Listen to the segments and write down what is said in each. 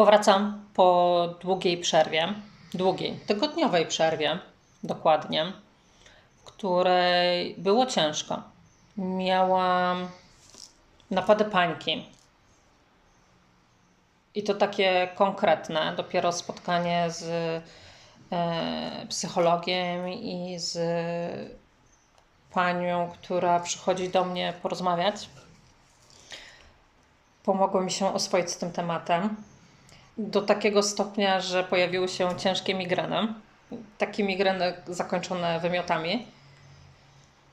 Powracam po długiej przerwie, długiej, tygodniowej przerwie dokładnie, w której było ciężko. Miałam napady pańki. I to takie konkretne, dopiero spotkanie z e, psychologiem i z panią, która przychodzi do mnie porozmawiać. Pomogło mi się oswoić z tym tematem do takiego stopnia, że pojawiły się ciężkie migreny. Takie migreny zakończone wymiotami.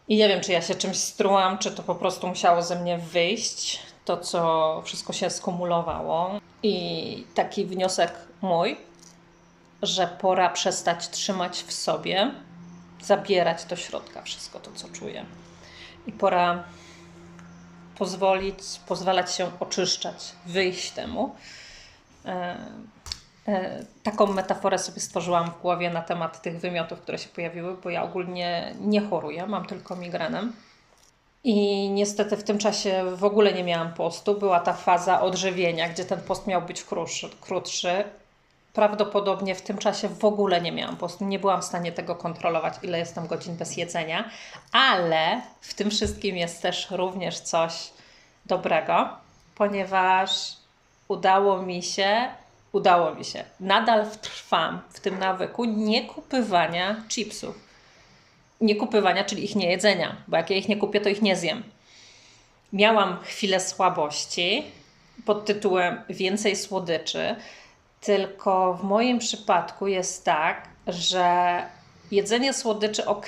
I nie wiem, czy ja się czymś strułam, czy to po prostu musiało ze mnie wyjść, to co wszystko się skumulowało. I taki wniosek mój, że pora przestać trzymać w sobie, zabierać do środka wszystko to, co czuję. I pora pozwolić, pozwalać się oczyszczać, wyjść temu. E, e, taką metaforę sobie stworzyłam w głowie na temat tych wymiotów, które się pojawiły, bo ja ogólnie nie choruję, mam tylko migrenę. I niestety w tym czasie w ogóle nie miałam postu. Była ta faza odżywienia, gdzie ten post miał być krótszy. krótszy. Prawdopodobnie w tym czasie w ogóle nie miałam postu. Nie byłam w stanie tego kontrolować, ile jestem godzin bez jedzenia. Ale w tym wszystkim jest też również coś dobrego, ponieważ udało mi się, udało mi się, nadal trwam w tym nawyku nie kupywania chipsów. Nie kupywania, czyli ich nie jedzenia, bo jak ja ich nie kupię, to ich nie zjem. Miałam chwilę słabości pod tytułem więcej słodyczy, tylko w moim przypadku jest tak, że jedzenie słodyczy ok,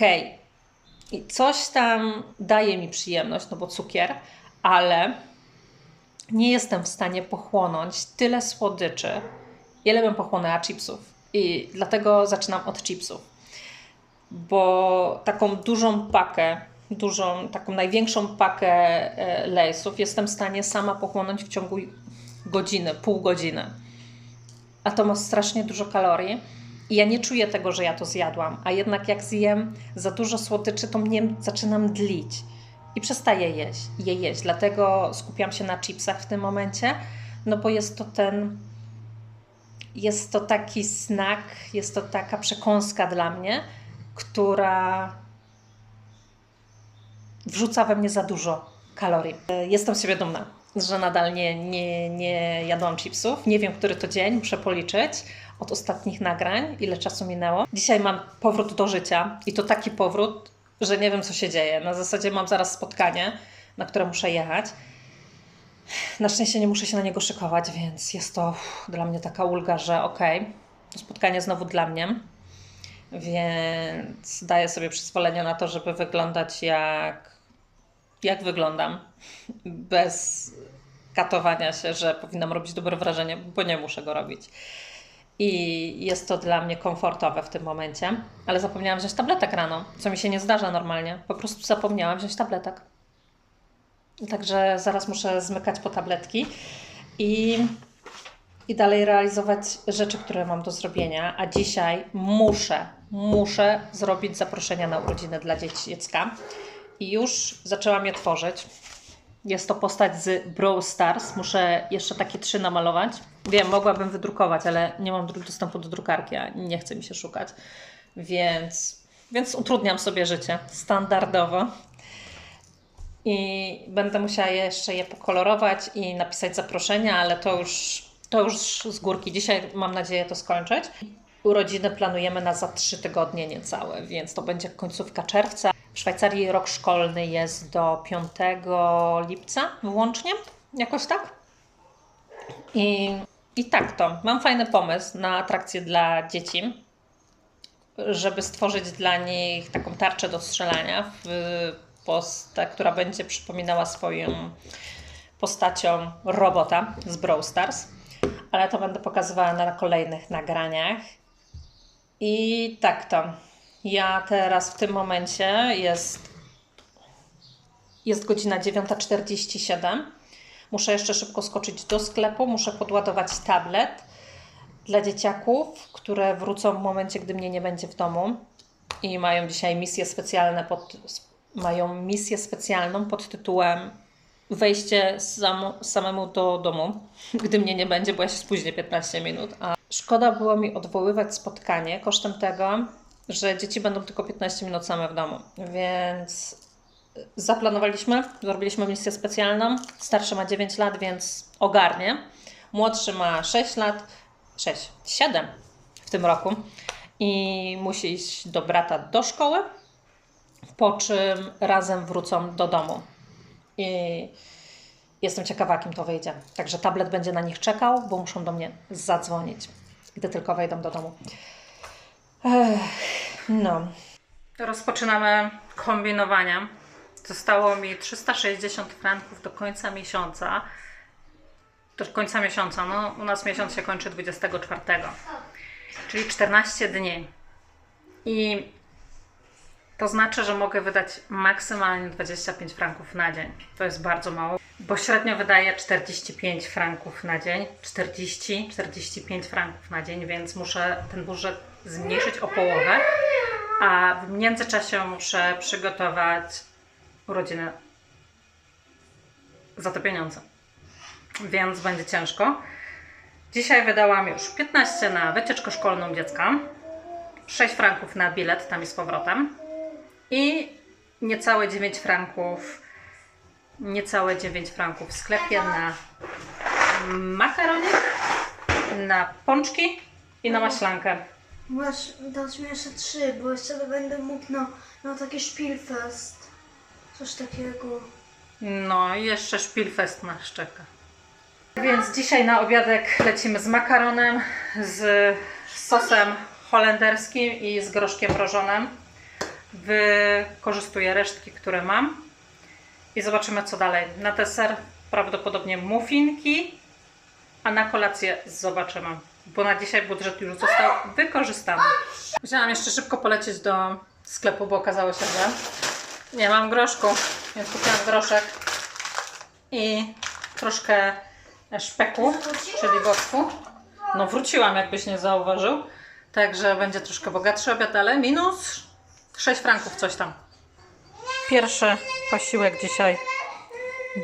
i coś tam daje mi przyjemność, no bo cukier, ale nie jestem w stanie pochłonąć tyle słodyczy, ile bym pochłonęła chipsów. I dlatego zaczynam od chipsów. Bo taką dużą pakę, dużą, taką największą pakę e, lejsów jestem w stanie sama pochłonąć w ciągu godziny, pół godziny. A to ma strasznie dużo kalorii. I ja nie czuję tego, że ja to zjadłam, a jednak jak zjem za dużo słodyczy, to mnie zaczynam dlić i przestaję jeść, je jeść. Dlatego skupiam się na chipsach w tym momencie, no bo jest to ten, jest to taki znak, jest to taka przekąska dla mnie, która wrzuca we mnie za dużo kalorii. Jestem sobie dumna, że nadal nie, nie, nie jadłam chipsów. Nie wiem, który to dzień, muszę policzyć od ostatnich nagrań, ile czasu minęło. Dzisiaj mam powrót do życia i to taki powrót, że nie wiem, co się dzieje. Na zasadzie mam zaraz spotkanie, na które muszę jechać. Na szczęście nie muszę się na niego szykować, więc jest to dla mnie taka ulga, że okej, okay, spotkanie znowu dla mnie. Więc daję sobie przyzwolenie na to, żeby wyglądać jak, jak wyglądam. Bez katowania się, że powinnam robić dobre wrażenie, bo nie muszę go robić i jest to dla mnie komfortowe w tym momencie. Ale zapomniałam wziąć tabletek rano, co mi się nie zdarza normalnie. Po prostu zapomniałam wziąć tabletek. Także zaraz muszę zmykać po tabletki i, i dalej realizować rzeczy, które mam do zrobienia. A dzisiaj muszę, muszę zrobić zaproszenia na urodziny dla dzieci dziecka. I już zaczęłam je tworzyć. Jest to postać z Brawl Stars. Muszę jeszcze takie trzy namalować. Wiem, mogłabym wydrukować, ale nie mam dostępu do drukarki, a nie chce mi się szukać. Więc, więc utrudniam sobie życie standardowo. I będę musiała jeszcze je pokolorować i napisać zaproszenia, ale to już, to już z górki. Dzisiaj mam nadzieję to skończyć. Urodziny planujemy na za trzy tygodnie niecałe, więc to będzie końcówka czerwca. W Szwajcarii rok szkolny jest do 5 lipca włącznie, jakoś tak. I, I tak to. Mam fajny pomysł na atrakcję dla dzieci, żeby stworzyć dla nich taką tarczę do strzelania w która będzie przypominała swoją postacią robota z Brawl Stars. Ale to będę pokazywała na kolejnych nagraniach. I tak to. Ja teraz w tym momencie jest, jest godzina 9.47. Muszę jeszcze szybko skoczyć do sklepu, muszę podładować tablet dla dzieciaków, które wrócą w momencie, gdy mnie nie będzie w domu i mają dzisiaj misję specjalne pod, mają misję specjalną pod tytułem wejście sam, samemu do domu, gdy mnie nie będzie, bo ja się spóźnię 15 minut. A szkoda było mi odwoływać spotkanie kosztem tego, że dzieci będą tylko 15 minut same w domu. Więc zaplanowaliśmy, zrobiliśmy misję specjalną. Starszy ma 9 lat, więc ogarnie. Młodszy ma 6 lat, 6, 7 w tym roku i musi iść do brata do szkoły, po czym razem wrócą do domu. I jestem ciekawa, kim to wyjdzie. Także tablet będzie na nich czekał, bo muszą do mnie zadzwonić, gdy tylko wejdą do domu. Ech, no. Rozpoczynamy kombinowania. Zostało mi 360 franków do końca miesiąca. Do końca miesiąca. No, u nas miesiąc się kończy 24. Czyli 14 dni. I to znaczy, że mogę wydać maksymalnie 25 franków na dzień. To jest bardzo mało, bo średnio wydaję 45 franków na dzień. 40-45 franków na dzień, więc muszę ten budżet zmniejszyć o połowę. A w międzyczasie muszę przygotować urodziny za te pieniądze. Więc będzie ciężko. Dzisiaj wydałam już 15 na wycieczkę szkolną dziecka, 6 franków na bilet tam i z powrotem i niecałe 9 franków, niecałe 9 franków w sklepie na makaronik, na pączki i na maślankę. Masz, dać mi jeszcze trzy, bo jeszcze będę mógł na, na taki szpilfest. Coś takiego. No i jeszcze szpilfest nas czeka. Więc dzisiaj na obiadek lecimy z makaronem, z sosem holenderskim i z groszkiem mrożonym. Wykorzystuję resztki, które mam i zobaczymy co dalej. Na deser prawdopodobnie muffinki, a na kolację zobaczymy, bo na dzisiaj budżet już został wykorzystany. Musiałam jeszcze szybko polecieć do sklepu, bo okazało się, że nie mam groszku, więc kupiłam groszek i troszkę szpeku, czyli boczku. No wróciłam, jakbyś nie zauważył. Także będzie troszkę bogatszy obiad, ale minus 6 franków, coś tam. Pierwszy posiłek dzisiaj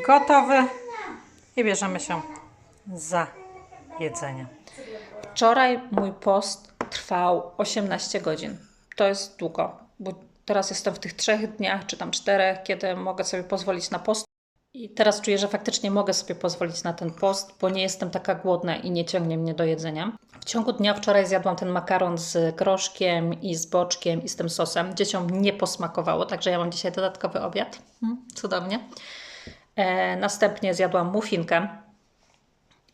gotowy i bierzemy się za jedzenie. Wczoraj mój post trwał 18 godzin. To jest długo, bo teraz jestem w tych trzech dniach, czy tam czterech, kiedy mogę sobie pozwolić na post. I teraz czuję, że faktycznie mogę sobie pozwolić na ten post, bo nie jestem taka głodna i nie ciągnie mnie do jedzenia. W ciągu dnia wczoraj zjadłam ten makaron z groszkiem i z boczkiem i z tym sosem. Dzieciom nie posmakowało, także ja mam dzisiaj dodatkowy obiad. Mm, cudownie. E, następnie zjadłam muffinkę,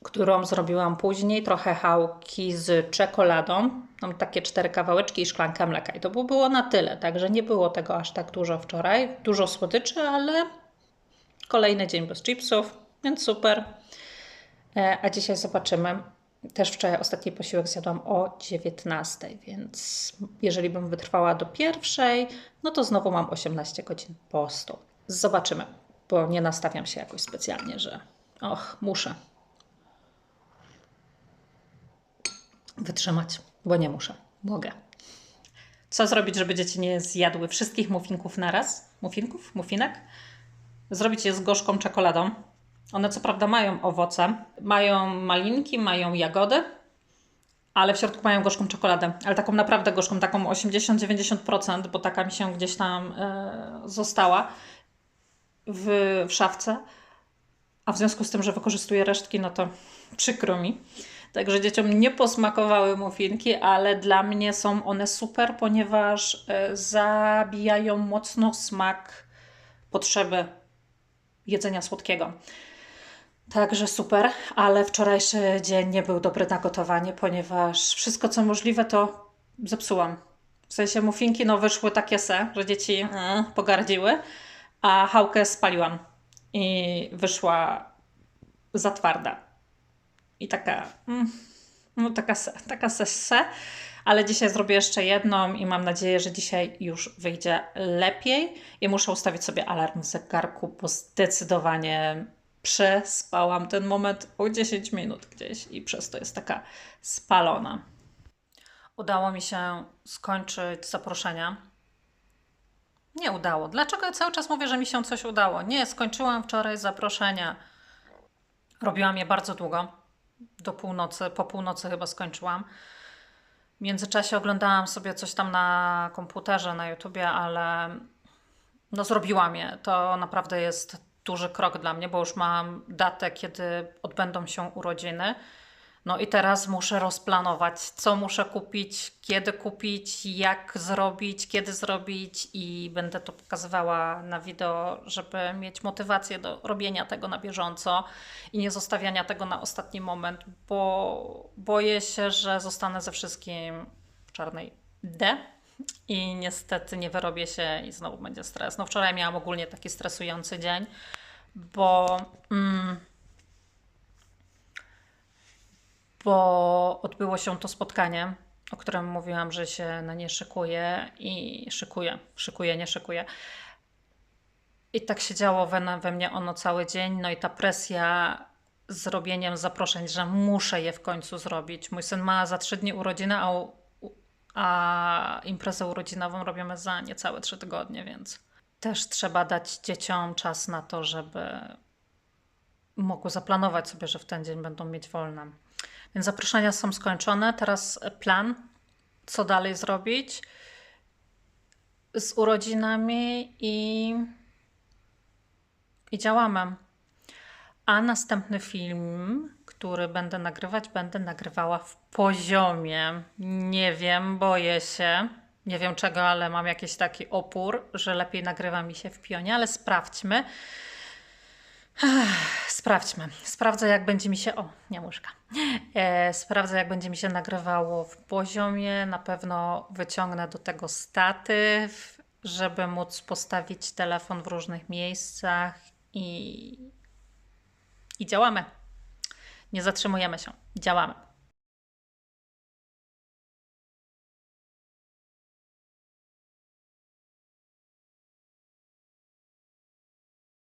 którą zrobiłam później, trochę chałki z czekoladą. Mam takie cztery kawałeczki i szklanka mleka. I to by było na tyle, także nie było tego aż tak dużo wczoraj. Dużo słodyczy, ale Kolejny dzień bez chipsów, więc super. E, A dzisiaj zobaczymy. Też wczoraj ostatni posiłek zjadłam o 19, więc jeżeli bym wytrwała do pierwszej, no to znowu mam 18 godzin postu. Zobaczymy, bo nie nastawiam się jakoś specjalnie, że och, muszę wytrzymać, bo nie muszę, mogę. Co zrobić, żeby dzieci nie zjadły wszystkich muffinków naraz? Muffinków? Muffinek? zrobić je z gorzką czekoladą. One co prawda mają owoce, mają malinki, mają jagody, ale w środku mają gorzką czekoladę. Ale taką naprawdę gorzką, taką 80-90%, bo taka mi się gdzieś tam e, została w, w szafce. A w związku z tym, że wykorzystuję resztki, no to przykro mi. Także dzieciom nie posmakowały muffinki, ale dla mnie są one super, ponieważ e, zabijają mocno smak potrzeby jedzenia słodkiego. Także super, ale wczorajszy dzień nie był dobry na gotowanie, ponieważ wszystko co możliwe to zepsułam. W sensie muffinki no wyszły takie se, że dzieci e, pogardziły, a chałkę spaliłam i wyszła za twarda. I taka, mm, no taka taka se, se. Ale dzisiaj zrobię jeszcze jedną i mam nadzieję, że dzisiaj już wyjdzie lepiej. I muszę ustawić sobie alarm w zegarku, bo zdecydowanie przespałam ten moment o 10 minut gdzieś i przez to jest taka spalona. Udało mi się skończyć zaproszenia. Nie udało. Dlaczego ja cały czas mówię, że mi się coś udało? Nie, skończyłam wczoraj zaproszenia. Robiłam je bardzo długo. Do północy, po północy chyba skończyłam. W międzyczasie oglądałam sobie coś tam na komputerze, na YouTubie, ale no zrobiłam je. To naprawdę jest duży krok dla mnie, bo już mam datę, kiedy odbędą się urodziny. No i teraz muszę rozplanować, co muszę kupić, kiedy kupić, jak zrobić, kiedy zrobić i będę to pokazywała na wideo, żeby mieć motywację do robienia tego na bieżąco i nie zostawiania tego na ostatni moment, bo boję się, że zostanę ze wszystkim w czarnej D i niestety nie wyrobię się i znowu będzie stres. No wczoraj miałam ogólnie taki stresujący dzień, bo... Mm, bo odbyło się to spotkanie, o którym mówiłam, że się na nie szykuję i szykuję, szykuję, nie szykuję. I tak się działo we, we mnie ono cały dzień, no i ta presja z robieniem zaproszeń, że muszę je w końcu zrobić. Mój syn ma za trzy dni urodziny, a, a imprezę urodzinową robimy za niecałe trzy tygodnie, więc też trzeba dać dzieciom czas na to, żeby mogły zaplanować sobie, że w ten dzień będą mieć wolne. Więc zaproszenia są skończone. Teraz plan, co dalej zrobić z urodzinami i, i działamy. A następny film, który będę nagrywać, będę nagrywała w poziomie. Nie wiem, boję się. Nie wiem czego, ale mam jakiś taki opór, że lepiej nagrywa mi się w pionie, ale sprawdźmy. Sprawdźmy. Sprawdzę, jak będzie mi się. O, nie. E, sprawdzę, jak będzie mi się nagrywało w poziomie. Na pewno wyciągnę do tego statyw, żeby móc postawić telefon w różnych miejscach i, i działamy. Nie zatrzymujemy się. Działamy.